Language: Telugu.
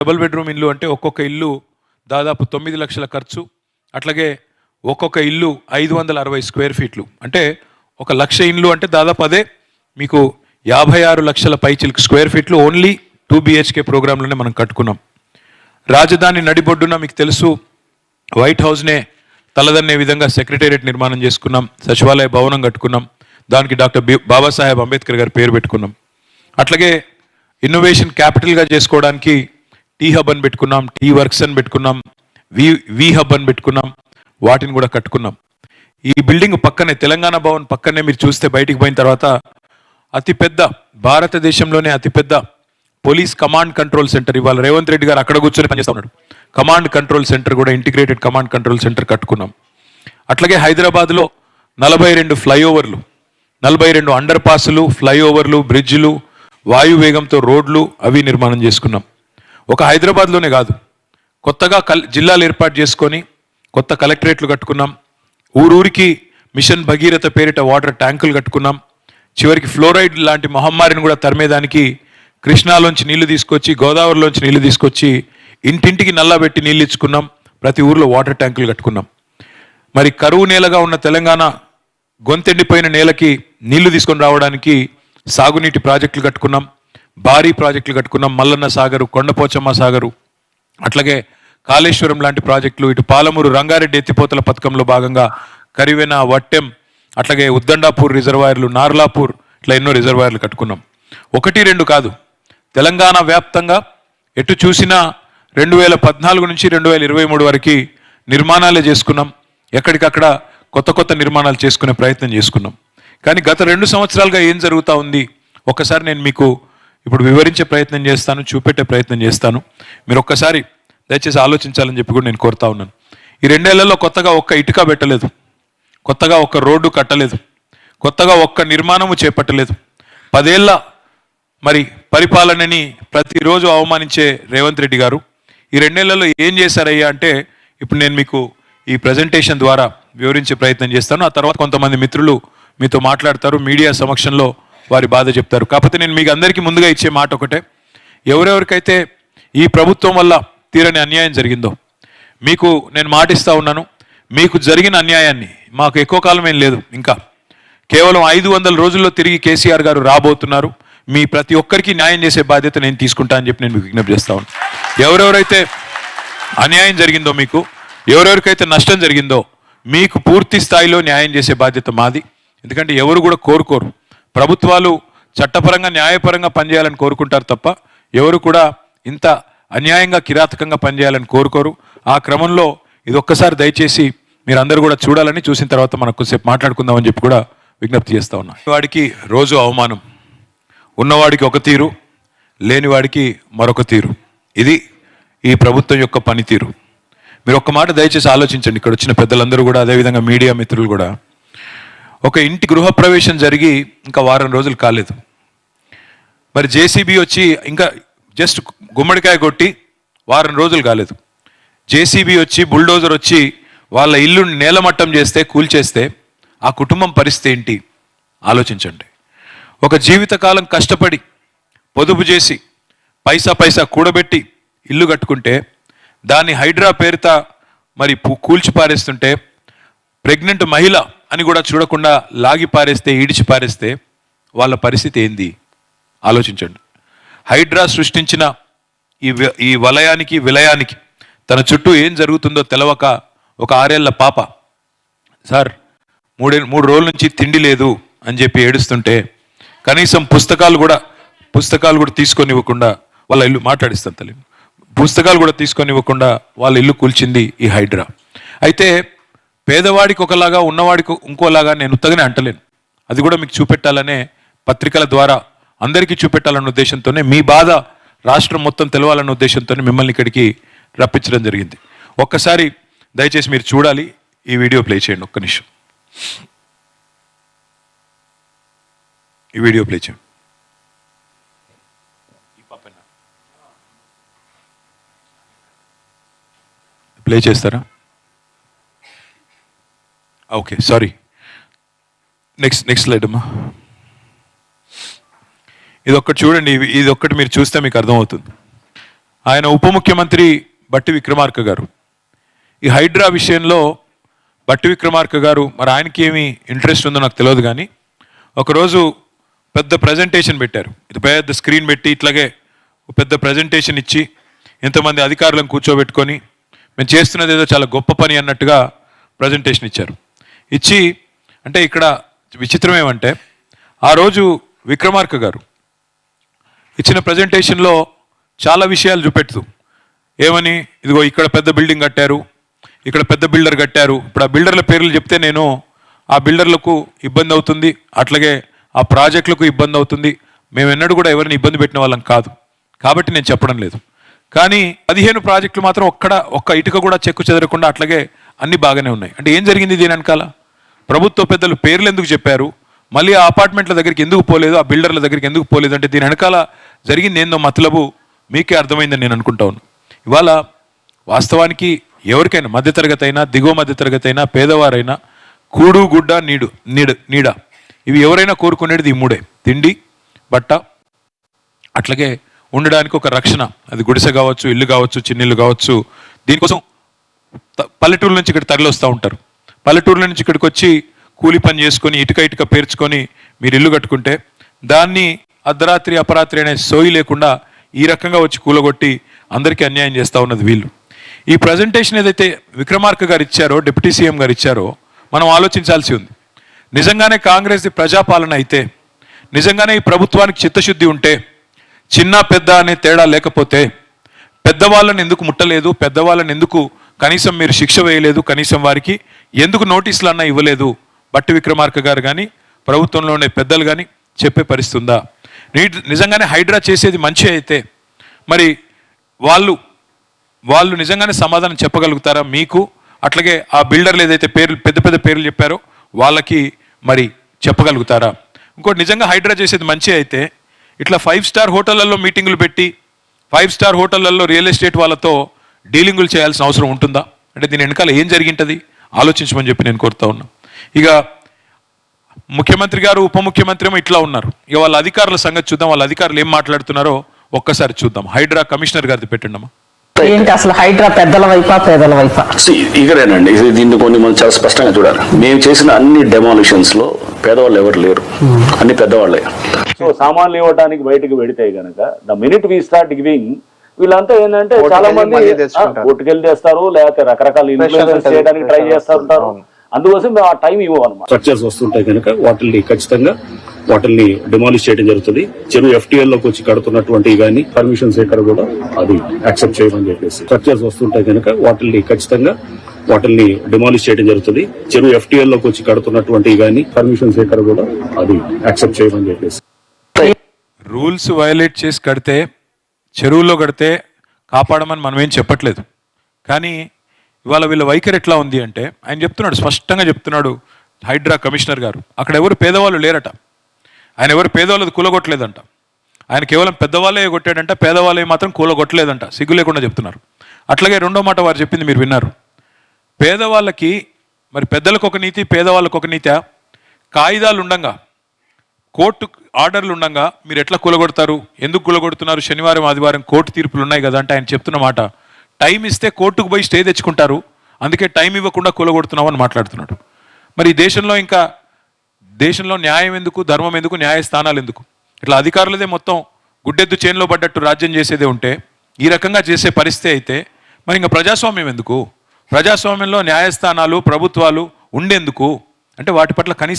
డబుల్ బెడ్రూమ్ ఇల్లు అంటే ఒక్కొక్క ఇల్లు దాదాపు తొమ్మిది లక్షల ఖర్చు అట్లాగే ఒక్కొక్క ఇల్లు ఐదు వందల అరవై స్క్వేర్ ఫీట్లు. అంటే ఒక లక్ష ఇల్లు అంటే దాదాపు అదే. మీకు యాభై ఆరు లక్షల పైచిలకు స్క్వేర్ ఫీట్లు ఓన్లీ టూ బిహెచ్కే ప్రోగ్రాంలోనే మనం కట్టుకున్నాం. రాజధాని నడిబొడ్డున మీకు తెలుసు వైట్ హౌస్నే తలదన్నే విధంగా సెక్రటేరియట్ నిర్మాణం చేసుకున్నాం సచివాలయ భవనం కట్టుకున్నాం దానికి డాక్టర్ బి బాబాసాహెబ్ అంబేద్కర్ గారి పేరు పెట్టుకున్నాం. అట్లాగే ఇన్నోవేషన్ క్యాపిటల్గా చేసుకోవడానికి టీ హబ్ అని పెట్టుకున్నాం టీ వర్క్స్ అని పెట్టుకున్నాం వి వి హబ్ అని పెట్టుకున్నాం వాటిని కూడా కట్టుకున్నాం. ఈ బిల్డింగ్ పక్కనే తెలంగాణ భవన్ పక్కనే మీరు చూస్తే బయటికి పోయిన తర్వాత అతిపెద్ద భారతదేశంలోనే అతిపెద్ద పోలీస్ కమాండ్ కంట్రోల్ సెంటర్. ఇవాళ రేవంత్ రెడ్డి గారు అక్కడ కూర్చొని పనిచేస్తా ఉన్నాడు. కమాండ్ కంట్రోల్ సెంటర్ కూడా ఇంటిగ్రేటెడ్ కమాండ్ కంట్రోల్ సెంటర్ కట్టుకున్నాం. అట్లాగే హైదరాబాద్లో నలభై రెండు ఫ్లైఓవర్లు నలభై రెండు అండర్ పాస్లు ఫ్లైఓవర్లు బ్రిడ్జిలు వాయు వేగంతో రోడ్లు అవి నిర్మాణం చేసుకున్నాం. ఒక హైదరాబాద్లోనే కాదు. కొత్తగా కల్ జిల్లాలు ఏర్పాటు చేసుకొని కొత్త కలెక్టరేట్లు కట్టుకున్నాం. ఊరూరికి మిషన్ భగీరథ పేరిట వాటర్ ట్యాంకులు కట్టుకున్నాం. చివరికి ఫ్లోరైడ్ లాంటి మహమ్మారిని కూడా తరిమేదానికి కృష్ణాలోంచి నీళ్ళు తీసుకొచ్చి గోదావరిలోంచి నీళ్ళు తీసుకొచ్చి ఇంటింటికి నల్లబెట్టి నీళ్ళు ఇచ్చుకున్నాం. ప్రతి ఊర్లో వాటర్ ట్యాంకులు కట్టుకున్నాం. మరి కరువు నేలగా ఉన్న తెలంగాణ గొంతెండిపోయిన నేలకి నీళ్ళు తీసుకొని రావడానికి సాగునీటి ప్రాజెక్టులు కట్టుకున్నాం. భారీ ప్రాజెక్టులు కట్టుకున్నాం మల్లన్న సాగరు కొండపోచమ్మ సాగరు అట్లాగే కాళేశ్వరం లాంటి ప్రాజెక్టులు ఇటు పాలమూరు రంగారెడ్డి ఎత్తిపోతల పథకంలో భాగంగా కరివెన వట్టెం అట్లాగే ఉద్దండాపూర్ రిజర్వాయర్లు నార్లాపూర్ ఇట్లా ఎన్నో రిజర్వాయర్లు కట్టుకున్నాం. ఒకటి రెండు కాదు. తెలంగాణ వ్యాప్తంగా ఎటు చూసినా రెండు వేల పద్నాలుగు నుంచి రెండు వేల ఇరవై మూడు వరకు నిర్మాణాలే చేసుకున్నాం. ఎక్కడికక్కడ కొత్త కొత్త నిర్మాణాలు చేసుకునే ప్రయత్నం చేసుకున్నాం. కానీ గత రెండు సంవత్సరాలుగా ఏం జరుగుతూ ఉంది? ఒక్కసారి నేను మీకు ఇప్పుడు వివరించే ప్రయత్నం చేస్తాను చూపెట్టే ప్రయత్నం చేస్తాను. మీరు ఒక్కసారి దయచేసి ఆలోచించాలని చెప్పి కూడా నేను కోరుతా ఉన్నాను. ఈ రెండేళ్ళలో కొత్తగా ఒక్క ఇటుక పెట్టలేదు. కొత్తగా ఒక్క రోడ్డు కట్టలేదు. కొత్తగా ఒక్క నిర్మాణము చేపట్టలేదు. పదేళ్ళ మరి పరిపాలనని ప్రతిరోజు అవమానించే రేవంత్ రెడ్డి గారు ఈ రెండేళ్ళలో ఏం చేశారయ్యా అంటే ఇప్పుడు నేను మీకు ఈ ప్రజెంటేషన్ ద్వారా వివరించే ప్రయత్నం చేస్తాను. ఆ తర్వాత కొంతమంది మిత్రులు మీతో మాట్లాడతారు. మీడియా సమక్షంలో వారి బాధ చెప్తారు. కాకపోతే నేను మీకు అందరికీ ముందుగా ఇచ్చే మాట ఒకటే. ఎవరెవరికైతే ఈ ప్రభుత్వం వల్ల తీరని అన్యాయం జరిగిందో మీకు నేను మాటిస్తా ఉన్నాను మీకు జరిగిన అన్యాయాన్ని మాకు ఎక్కువ కాలం ఏం లేదు ఇంకా. కేవలం ఐదు వందల రోజుల్లో తిరిగి కేసీఆర్ గారు రాబోతున్నారు. మీ ప్రతి ఒక్కరికి న్యాయం చేసే బాధ్యత నేను తీసుకుంటా అని చెప్పి నేను మీకు విజ్ఞప్తి చేస్తా ఉన్నాను ఎవరెవరైతే అన్యాయం జరిగిందో మీకు ఎవరెవరికైతే నష్టం జరిగిందో మీకు పూర్తి స్థాయిలో న్యాయం చేసే బాధ్యత మాది. ఎందుకంటే ఎవరు కూడా కోరుకోరు. ప్రభుత్వాలు చట్టపరంగా న్యాయపరంగా పనిచేయాలని కోరుకుంటారు తప్ప ఎవరు కూడా ఇంత అన్యాయంగా కిరాతకంగా పనిచేయాలని కోరుకోరు. ఆ క్రమంలో ఇది ఒక్కసారి దయచేసి మీరందరూ కూడా చూడాలని చూసిన తర్వాత మనం కొద్దిసేపు మాట్లాడుకుందామని చెప్పి కూడా విజ్ఞప్తి చేస్తా ఉన్నా. వాడికి రోజు అవమానం. ఉన్నవాడికి ఒక తీరు లేనివాడికి మరొక తీరు. ఇది ఈ ప్రభుత్వం యొక్క పనితీరు. మీరు ఒక్క మాట దయచేసి ఆలోచించండి. ఇక్కడ వచ్చిన పెద్దలందరూ కూడా అదేవిధంగా మీడియా మిత్రులు కూడా. ఒక ఇంటి గృహప్రవేశం జరిగి ఇంకా వారం రోజులు కాలేదు. మరి జేసీబీ వచ్చి ఇంకా జస్ట్ గుమ్మడికాయ కొట్టి వారం రోజులు కాలేదు. జేసీబీ వచ్చి బుల్డోజర్ వచ్చి వాళ్ళ ఇల్లు నేలమట్టం చేస్తే కూల్చేస్తే ఆ కుటుంబం పరిస్థితి ఏంటి? ఆలోచించండి. ఒక జీవితకాలం కష్టపడి పొదుపు చేసి పైసా పైసా కూడబెట్టి ఇల్లు కట్టుకుంటే దాన్ని హైడ్రా పేరుత మరి కూల్చి పారేస్తుంటే ప్రెగ్నెంట్ మహిళ అని కూడా చూడకుండా లాగి పారేస్తే ఈడిచి పారేస్తే వాళ్ళ పరిస్థితి ఏంది? ఆలోచించండి. హైడ్రా సృష్టించిన ఈ ఈ వలయానికి విలయానికి తన చుట్టూ ఏం జరుగుతుందో తెలవక ఒక ఆరేళ్ళ పాప సార్ మూడే మూడు రోజుల నుంచి తిండి లేదు అని చెప్పి ఏడుస్తుంటే కనీసం పుస్తకాలు కూడా పుస్తకాలు కూడా తీసుకొని ఇవ్వకుండా వాళ్ళ ఇల్లు మాట్లాడిస్తాను తల్లి పుస్తకాలు కూడా తీసుకొని ఇవ్వకుండా వాళ్ళ ఇల్లు కూల్చింది ఈ హైడ్రా. అయితే పేదవాడికి ఒకలాగా ఉన్నవాడికి ఇంకోలాగా నేను ఉత్తగానే అంటలేను. అది కూడా మీకు చూపెట్టాలనే పత్రికల ద్వారా అందరికీ చూపెట్టాలన్న ఉద్దేశంతోనే మీ బాధ రాష్ట్రం మొత్తం తెలవాలన్న ఉద్దేశంతోనే మిమ్మల్ని ఇక్కడికి రప్పించడం జరిగింది. ఒక్కసారి దయచేసి మీరు చూడాలి ఈ వీడియో ప్లే చేయండి ఒక్క నిమిషం. ఈ వీడియో ప్లే చేయండి. ప్లే చేస్తారా? Okay sorry next next slide అమ్మా. ఇది ఒక్కటి చూడండి ఇది ఒక్కటి మీరు చూస్తే మీకు అర్థమవుతుంది. ఆయన ఉప ముఖ్యమంత్రి బట్టి విక్రమార్క గారు. ఈ హైడ్రా విషయంలో బట్టి విక్రమార్క గారు మరి ఆయనకి ఏమి ఇంట్రెస్ట్ ఉందో నాకు తెలియదు కానీ ఒకరోజు పెద్ద ప్రజెంటేషన్ పెట్టారు. ఇది పెద్ద స్క్రీన్ పెట్టి ఇట్లాగే పెద్ద ప్రజెంటేషన్ ఇచ్చి ఇంతమంది అధికారులను కూర్చోబెట్టుకొని మేము చేస్తున్నది ఏదో చాలా గొప్ప పని అన్నట్టుగా ప్రజెంటేషన్ ఇచ్చారు. ఇచ్చి అంటే ఇక్కడ విచిత్రం ఏమంటే ఆ రోజు విక్రమార్క గారు ఇచ్చిన ప్రజెంటేషన్లో చాలా విషయాలు చూపెడుతూ ఏమని? ఇదిగో ఇక్కడ పెద్ద బిల్డింగ్ కట్టారు ఇక్కడ పెద్ద బిల్డర్ కట్టారు ఇప్పుడు ఆ బిల్డర్ల పేర్లు చెప్తే నేను ఆ బిల్డర్లకు ఇబ్బంది అవుతుంది అట్లాగే ఆ ప్రాజెక్టులకు ఇబ్బంది అవుతుంది మేము ఎన్నడూ కూడా ఎవరిని ఇబ్బంది పెట్టిన వాళ్ళం కాదు కాబట్టి నేను చెప్పడం లేదు. కానీ పదిహేను ప్రాజెక్టులు మాత్రం ఒక్కడ ఒక్క ఇటుక కూడా చెక్కు చెదరకుండా అట్లాగే అన్ని బాగానే ఉన్నాయి. అంటే ఏం జరిగింది దీని వెనకాల? ప్రభుత్వ పెద్దలు పేర్లు ఎందుకు చెప్పారు? మళ్ళీ ఆ అపార్ట్మెంట్ల దగ్గరికి ఎందుకు పోలేదు? ఆ బిల్డర్ల దగ్గరికి ఎందుకు పోలేదు? అంటే దీని వెనకాల జరిగింది ఏందో మతలబు మీకే అర్థమైందని నేను అనుకుంటాను ఇవాళ వాస్తవానికి ఎవరికైనా మధ్యతరగతి అయినా దిగువ మధ్యతరగతి అయినా పేదవారైనా కూడు గుడ్డ నీడు నీడ నీడ. ఇవి ఎవరైనా కోరుకునేది ఈ మూడే. తిండి బట్ట అట్లాగే ఉండడానికి ఒక రక్షణ. అది గుడిసె కావచ్చు ఇల్లు కావచ్చు చిన్నిల్లు కావచ్చు. దీనికోసం త- పల్లెటూరు నుంచి ఇక్కడ తరలి వస్తూ ఉంటారు. పల్లెటూరుల నుంచి ఇక్కడికి వచ్చి కూలి పని చేసుకొని ఇటుక ఇటుక పేర్చుకొని మీరు ఇల్లు కట్టుకుంటే దాన్ని అర్ధరాత్రి అపరాత్రి అనే సోయి లేకుండా ఈ రకంగా వచ్చి కూలగొట్టి అందరికీ అన్యాయం చేస్తూ ఉన్నది వీళ్ళు. ఈ ప్రజెంటేషన్ ఏదైతే విక్రమార్క గారు ఇచ్చారో డిప్యూటీ సీఎం గారు ఇచ్చారో మనం ఆలోచించాల్సి ఉంది. నిజంగానే కాంగ్రెస్ ప్రజాపాలన అయితే నిజంగానే ఈ ప్రభుత్వానికి చిత్తశుద్ధి ఉంటే చిన్న పెద్ద అనే తేడా లేకపోతే పెద్దవాళ్ళని ఎందుకు ముట్టలేదు పెద్దవాళ్ళని ఎందుకు కనీసం మీరు శిక్ష వేయలేదు కనీసం వారికి ఎందుకు నోటీసులు అన్నా ఇవ్వలేదు? బట్టి విక్రమార్క గారు కానీ ప్రభుత్వంలోనే పెద్దలు కానీ చెప్పే పరిస్థితి ఉందా నీ- నిజంగానే హైడ్రా చేసేది మంచి అయితే మరి వాళ్ళు వాళ్ళు నిజంగానే సమాధానం చెప్పగలుగుతారా మీకు? అట్లాగే ఆ బిల్డర్లు ఏదైతే పేర్లు పెద్ద పెద్ద పేర్లు చెప్పారో వాళ్ళకి మరి చెప్పగలుగుతారా? ఇంకోటి నిజంగా హైడ్రా చేసేది మంచి అయితే ఇట్లా ఫైవ్ స్టార్ హోటళ్ళలో మీటింగులు పెట్టి ఫైవ్ స్టార్ హోటళ్ళలో రియల్ ఎస్టేట్ వాళ్ళతో డీలింగులు చేయాల్సిన అవసరం ఉంటుందా? అంటే దీని వెనకాల ఏం జరిగింటది? ఆలోచించమని చెప్పి నేను కోరుతా ఉన్నా. ఇక ముఖ్యమంత్రి గారు ఉప ముఖ్యమంత్రి ఏమో ఇట్లా ఉన్నారు. ఇక వాళ్ళ అధికారుల సంగతి చూద్దాం వాళ్ళ అధికారులు ఏం మాట్లాడుతున్నారో ఒక్కసారి చూద్దాం. హైడ్రా కమిషనర్ గారిది పెట్టండి అమ్మా ఏంటి అసలు హైడ్రా పెద్దల వైపా పేదల వైపా? ఇకరేనండి. ఇది దీన్ని కొన్ని మనం చాలా స్పష్టంగా చూడాలి. మేము చేసిన అన్ని డెమాలిషన్స్లో పేదవాళ్ళు ఎవరు లేరు. అన్ని పెద్దవాళ్ళే. సో సామాన్లు ఇవ్వడానికి బయటకు పెడితే గనక the minute we start giving వీళ్ళంతా ఏంటంటే చాలా మంది. కోర్టుకెళ్ళి తెస్తారు లేకపోతే రకరకాల ఇన్ఫ్లుయెన్స్ చేయడానికి ట్రై pressure చేస్తూ ఉంటారు అవును. అందుకోసం మేము ఆ టైం ఇవ్వం అనమాట స్ట్రక్చర్స్ వస్తుంటాయి కనుక వాటిల్ని ఖచ్చితంగా వాటిల్ని డిమాలిష్ చేయడం జరుగుతుంది. చెరువు ఎఫ్టీఎల్లోకి వచ్చి కడుతున్నటువంటి కానీ పర్మిషన్స్ ఎక్కడ కూడా అది యాక్సెప్ట్ చేయమని చెప్పేసి. స్ట్రక్చర్స్ వస్తుంటాయి కనుక వాటిల్ని ఖచ్చితంగా వాటిల్ని డిమాలిష్ చేయడం జరుగుతుంది. చెరువు ఎఫ్టీఎల్లోకి వచ్చి కడుతున్నటువంటి కానీ పర్మిషన్స్ ఎక్కడ కూడా అది యాక్సెప్ట్ చేయమని చెప్పేసి. రూల్స్ వయలేట్ చేసి కడితే చెరువులో కడితే కాపాడమని మనం ఏం చెప్పట్లేదు. కానీ ఇవాళ వీళ్ళ వైఖరి ఎట్లా ఉంది అంటే ఆయన చెప్తున్నాడు స్పష్టంగా చెప్తున్నాడు హైడ్రా కమిషనర్ గారు. అక్కడ ఎవరు పేదవాళ్ళు లేరట. ఆయన ఎవరు పేదవాళ్ళది కూలగొట్టలేదంట. ఆయన కేవలం పెద్దవాళ్ళే కొట్టాడంట పేదవాళ్ళే మాత్రం కూలగొట్టలేదంట. సిగ్గు లేకుండా చెప్తున్నారు. అట్లాగే రెండో మాట వారు చెప్పింది మీరు విన్నారు. పేదవాళ్ళకి మరి పెద్దలకు ఒక నీతి పేదవాళ్ళకు ఒక నీతి? కాగితాలు ఉండంగా. కోర్టు ఆర్డర్లు ఉండగా మీరు ఎట్లా కూలగొడతారు? ఎందుకు కూలగొడుతున్నారు? శనివారం ఆదివారం కోర్టు తీర్పులు ఉన్నాయి కదా అంటే ఆయన చెప్తున్న మాట. టైం ఇస్తే కోర్టుకు పోయి స్టే తెచ్చుకుంటారు. అందుకే టైం ఇవ్వకుండా కూలగొడుతున్నావు అని మాట్లాడుతున్నాడు. మరి దేశంలో ఇంకా దేశంలో న్యాయం ఎందుకు? ధర్మం ఎందుకు? న్యాయస్థానాలు ఎందుకు? ఇట్లా అధికారులదే మొత్తం గుడ్డెద్దు చేనులో పడ్డట్టు రాజ్యం చేసేదే ఉంటే ఈ రకంగా చేసే పరిస్థితి అయితే మరి ఇంకా ప్రజాస్వామ్యం ఎందుకు? ప్రజాస్వామ్యంలో న్యాయస్థానాలు ప్రభుత్వాలు ఉండేందుకు? అంటే వాటి పట్ల కనీస